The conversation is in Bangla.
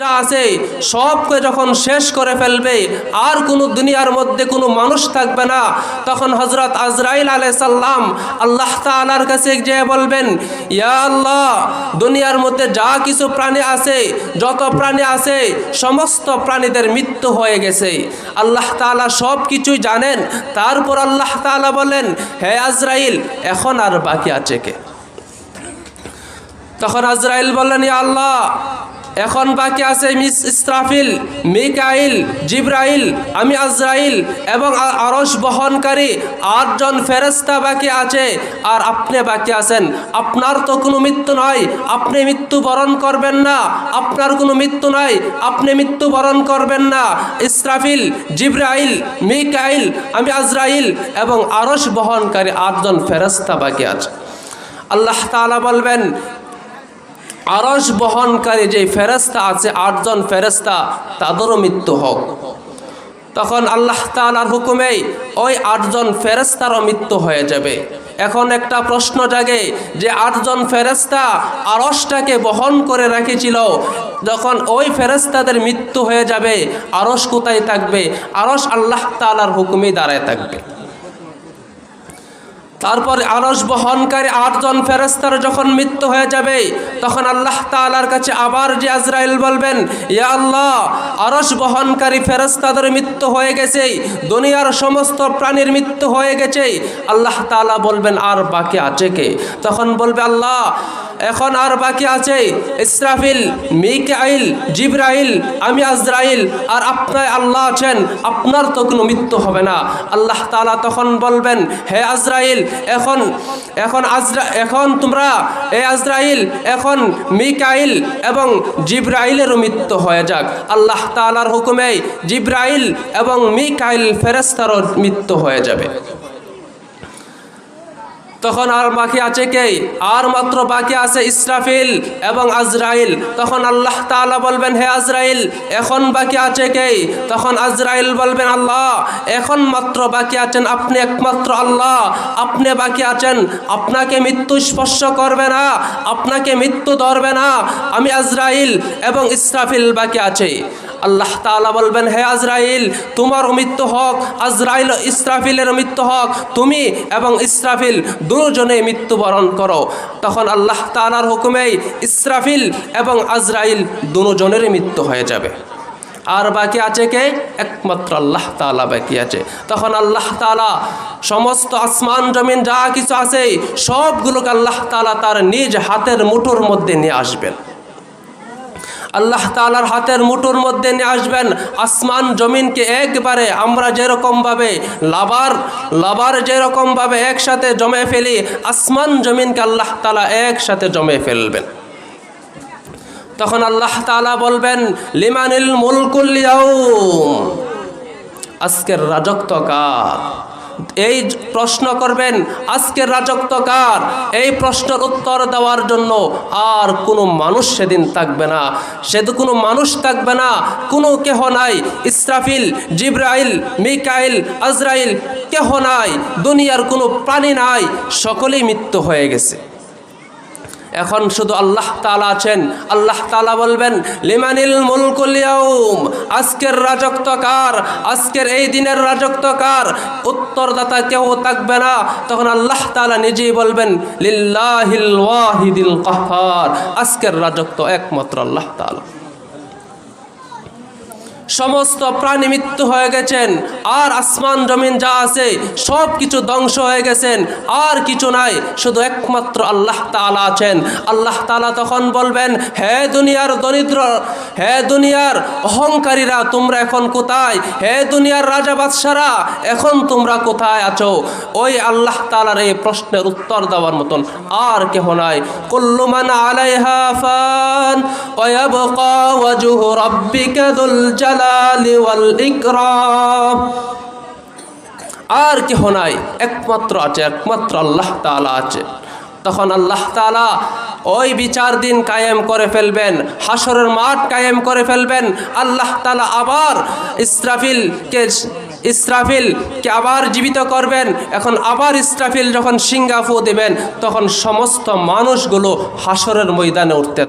যা আছে, সবকে যখন শেষ করে ফেলবে, আর কোনো দুনিয়ার মধ্যে কোনো মানুষ থাকবে না। তখন হজরত আজরাইল আলাই সাল্লাম আল্লাহ তালার কাছে যে বলবেন, ইয়া আল্লাহ, দুনিয়ার মধ্যে যা কিছু প্রাণী আছে, যত প্রাণী আছে, সমস্ত প্রাণীদের মৃত্যু হয়ে গেছে। আল্লাহ তালা সব কিছুই জানেন। তারপর আল্লাহ তালা বলেন, হে আজরাইল, এখন আর বাকি আছে কে? তখন আজরাইল বললেন, ইয়া আল্লাহ এখন বাকি আছে মিস ইসরাফিল, মিকাইল, জিব্রাইল, আমি আজরাইল এবং আরস বহনকারী আটজন ফেরেস্তা বাকি আছে। আর আপনি বাকি আছেন। আপনার তো কোনো মৃত্যু নয় আপনি মৃত্যু বরণ করবেন না। আপনার কোনো মৃত্যু নাই। আপনি মৃত্যু বরণ করবেন না। ইসরাফিল, জিব্রাইল, মিকাইল, আমি আজরাইল এবং আরশ বহনকারী আটজন ফেরেস্তা বাকি আছে। আল্লাহ তাআলা বলবেন আরস বহনকারী যে ফেরেস্তা আছে, আটজন ফেরেস্তা তাদেরও মৃত্যু হোক। তখন আল্লাহ তালার হুকুমেই ওই আটজন ফেরেস্তারও মৃত্যু হয়ে যাবে। এখন একটা প্রশ্ন জাগে যে আটজন ফেরেস্তা আরসটাকে বহন করে রেখেছিল, যখন ওই ফেরেস্তাদের মৃত্যু হয়ে যাবে আরস কোথায় থাকবে? আরস আল্লাহ তালার হুকুমেই দাঁড়ায় থাকবে। তারপর আরস বহনকারী আটজন ফেরেস্তার যখন মৃত্যু হয়ে যাবে, তখন আল্লাহ তালার কাছে আবার যে আজরাইল বলবেন, ইয়া আল্লাহ আরস বহনকারী ফেরেস্তাদের মৃত্যু হয়ে গেছে, দুনিয়ার সমস্ত প্রাণীর মৃত্যু হয়ে গেছে। আল্লাহ তালা বলবেন, আর বাকি আছে কে? তখন বলবে, আল্লাহ এখন আর বাকি আছে ইসরাফিল, মিকাইল, জিব্রাইল, আমি আজরাইল, আর আপনার আল্লাহ আছেন, আপনার তো কোনো মৃত্যু হবে না। আল্লাহ তালা তখন বলবেন, হে আজরাইল, এখন এখন আজরা, এখন তোমরা, এ আজরাইল, এখন মিকাইল এবং জিব্রাইলেরও মৃত্যু হয়ে যাক। আল্লাহ তালার হুকুমে জিব্রাইল এবং মিকাইল ফেরেস্তারও মৃত্যু হয়ে যাবে। তখন আর বাকি আছে কে? আর মাত্র বাকি আছে ইসরাফিল এবং আজরাইল। তখন আল্লাহ তাআলা বলবেন, হে আজরাইল, এখন বাকি আছে কে? তখন আজরাইল বলবেন, আল্লাহ, এখন মাত্র বাকি আছেন আপনি একমাত্র আল্লাহ। আপনি বাকি আছেন, আপনাকে মৃত্যু স্পর্শ করবে না, আপনাকে মৃত্যু ধরবে না। আমি আজরাইল এবং ইসরাফিল বাকি আছে। আল্লাহ তাআলা বলবেন, হে আজরাইল তোমার মৃত্যু হোক, আজরাইল ইসরাফিলের মৃত্যু হোক। তুমি এবং ইসরাফিল দুজনে মৃত্যুবরণ করো। তখন আল্লাহ তালার হুকুমেই ইসরাফিল এবং আজরাইল দুজনের মৃত্যু হয়ে যাবে। আর বাকি আছে কে? একমাত্র আল্লাহ তালা বাকি আছে। তখন আল্লাহ তালা সমস্ত আসমান, জমিন, যা কিছু আছে, সবগুলোকে আল্লাহ তালা তার নিজ হাতের মুঠোর মধ্যে নিয়ে আসবেন। আল্লাহ তালার হাতের মুঠোর মধ্যে নিয়ে আসবেন। আসমান জমিনকে একবারে আমরা যেরকমভাবে লাবার লাবার যেরকমভাবে একসাথে জমে ফেলি, আসমান জমিনকে আল্লাহ তালা একসাথে জমে ফেলবেন। তখন আল্লাহ তালা বলবেন, লিমানিল মুলকুল আজকের রাজত্ব কার? এই প্রশ্ন করবেন আজকের রাজত্ব কার? এই প্রশ্নের উত্তর দেওয়ার জন্য আর কোনো মানুষ সেদিন থাকবে না। সেদিন কোনো মানুষ থাকবে না, কোনো কেহ নাই। ইসরাফিল, জিব্রাইল, মিকাইল, আজরাইল, কেহ নাই। দুনিয়ার কোনো প্রাণী নাই। সকলেই মৃত্যু হয়ে গেছে। এখন শুধু আল্লাহ তালা আছেন। আল্লাহ তালা বলবেন, লিমানিল মুলকুলিয়াউম আজকের রাজত্ব কার? আজকের এই দিনের রাজত্ব কার? উত্তরদাতা কেউ থাকবে না। তখন আল্লাহ তালা নিজেই বলবেন, লিল্লাহিল ওয়াহিদিল কাহ্হার আজকের রাজত্ব একমাত্র আল্লাহ তালা সমস্ত প্রাণী মৃত্যু হয়ে গেছেন। আর আসমান জমিন যা আছে সব কিছু ধ্বংস হয়ে গেছেন। আর কিছু নাই, শুধু একমাত্র আল্লাহ তালা আছেন। আল্লাহ তালা তখন বলবেন, হে দুনিয়ার দরিদ্র, হে দুনিয়ার অহংকারীরা, তোমরা এখন কোথায়? হে দুনিয়ার রাজা বাদশারা, এখন তোমরা কোথায় আছো? ওই আল্লাহ তালার এই প্রশ্নের উত্তর দেওয়ার মতন আর কেহ নাই। কুল্লুমান আলাইহা ফান, ওয়াবকা ওয়াজহু রাব্বিকা জালালি ওয়াল ইকরাম। আর কেহ নাই, একমাত্র আছে, একমাত্র আল্লাহ তাআলা আছে। তখন আল্লাহ তাআলা ওই বিচার দিন কায়েম করে ফেলবেন হাসরের মাঠ কায়েম করে ফেলবেন। আল্লাহ তাআলা আবার ইসরাফিলকে ইসরাফিলকে আবার জীবিত করবেন। এখন আবার ইসরাফিল যখন সিঙ্গাফু দেবেন, তখন সমস্ত মানুষগুলো হাসরের ময়দানে উঠতে